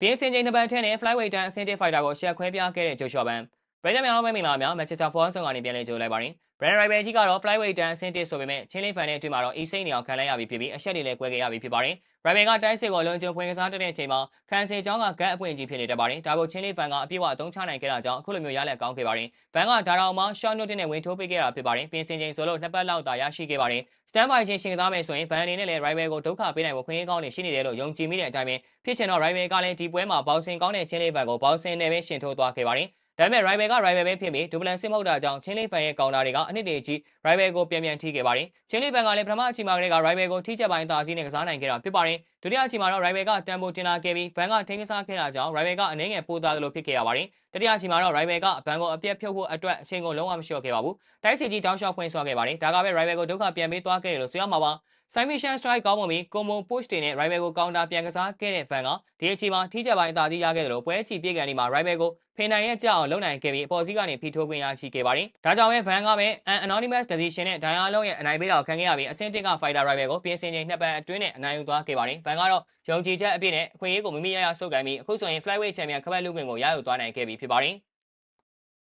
ပြင်းစင်ချိန်တစ်ပတ်ထဲနဲ့ flyweight တန်းအဆင့်1 fighter ကိုရှက်ခွဲပြခဲ့တဲ့ဂျိုရှော့ဘန် ပရိသတ်များလုံးမင်္ဂလာများ Manchester Force ဆောင်ကနေပြန်လည်ကြိုလိုက်ပါရင် Brand Rival ကြီးကတော့ flyweight တန်းအဆင့်1ဆိုပေမဲ့ချင်းလေးဖန်နဲ့အတွင်းမှာတော့ e-sight နေအောင်ခံလိုက်ရပြီဖြစ်ပြီးအရှက်တွေလည်းကွဲခဲ့ရပြီဖြစ်ပါတယ် Rival ကတိုင်းစစ်ကိုလွန်ကျုံဖွင့်ကစားတဲ့အချိန်မှာခံစင်ချောင်းကဂတ်အပွင့်ကြီးဖြစ်နေတတ်ပါတယ်ဒါကိုချင်းလေးဖန်ကအပြည့်အဝအသုံးချနိုင်ခဲ့တာကြောင့်အခုလိုမျိုးရလက်ကောင်းခဲ့ပါတယ်ဘန်ကဒါတောင်မှာ shot note နဲ့ဝင်ထိုးပေးခဲ့တာဖြစ်ပါတယ်ပြင်စင်ချိန်ဆိုလို့နှစ်ပတ်လောက်သာရရှိခဲ့ပါတယ် stand by ချင်းရှင်ကစားမယ်ဆိုရင် van အနေနဲ့လည်း rival ကိုဒုက္ခပေးနိုင်ဖို့ခွင့်ရကောင်းနေရှိနေတယ်လို့ယုံကြည်မိတဲ့အတိုင်းပဲဖြစ်ချင်တော့ rival ကလည်းဒီပွဲမှာ boxing ကောင်းတဲ့ချင်းလေး van ကို boxing နဲ့ပဲရှင်ထိုးသွားခဲ့ပါတယ် ဒါပေမဲ့ rival က rival ပဲဖြစ်ပြီးဒူပလန်စစ်မဟုတ်တာကြောင့်ချင်းလေးဖန်ရဲ့ကောင်တာတွေကအနှစ်တည်းကြီး rival ကိုပြန်ပြန်ထိခဲ့ပါတယ်ချင်းလေးဖန်ကလည်းပထမအချိန်မှာကလေးက rival ကိုထိချက်ပိုင်းတာစီးနဲ့ကစားနိုင်ခဲ့တာဖြစ်ပါတယ်ဒုတိယအချိန်မှာတော့ rival ကတန်ဖိုတင်လာခဲ့ပြီးဘန်ကထိန်းကစားခဲ့တာကြောင့် rival ကအနှဲငယ်ပိုသားသလိုဖြစ်ခဲ့ရပါတယ်တတိယအချိန်မှာတော့ rival ကဘန်ကိုအပြက်ဖြုတ်ဖို့အတွက်အချိန်ကိုလုံးဝမလျှော့ခဲ့ပါဘူးတိုက်စီကြီးတောင်းလျှောက်ဖွင့်ဆွဲခဲ့ပါတယ်ဒါကပဲ rival ကိုဒုက္ခပြန်ပေးသွားခဲ့တယ်လို့ဆိုရမှာပါ Simon Strike ကောင်းပုံပြီး combo push တွေနဲ့ rival ကို counter ပြန်ကစားခဲ့တဲ့ fan ကဒီအချိန်မှာထိချက်ပိုင်းအသာစီးရခဲ့တယ်လို့ပွဲချီပြေကန်ဒီမှာ rival ကိုဖိနိုင်ရဲ့ကြောက်အောင်လုပ်နိုင်ခဲ့ပြီးအပေါ်စီးကနေဖိထိုးခွင့်ရရှိခဲ့ပါတယ်။ဒါကြောင့်ပဲ fan ကပဲ an anonymous decision နဲ့ဒိုင်အားလုံးရဲ့အနိုင်ပေးတာကိုခံခဲ့ရပြီးအဆင့်တစ်က fighter rival ကိုပြင်ဆင်ချိန်နှစ်ပတ်အတွင်းနဲ့အနိုင်ယူသွားခဲ့ပါတယ်။ fan ကတော့ယုံကြည်ချက်အပြည့်နဲ့အခွင့်အရေးကိုမိမိရရဆုပ်ကိုင်ပြီးအခုဆိုရင် flyweight champion ခပတ်လူခွင့်ကိုရယူသွားနိုင်ခဲ့ပြီဖြစ်ပါတယ်။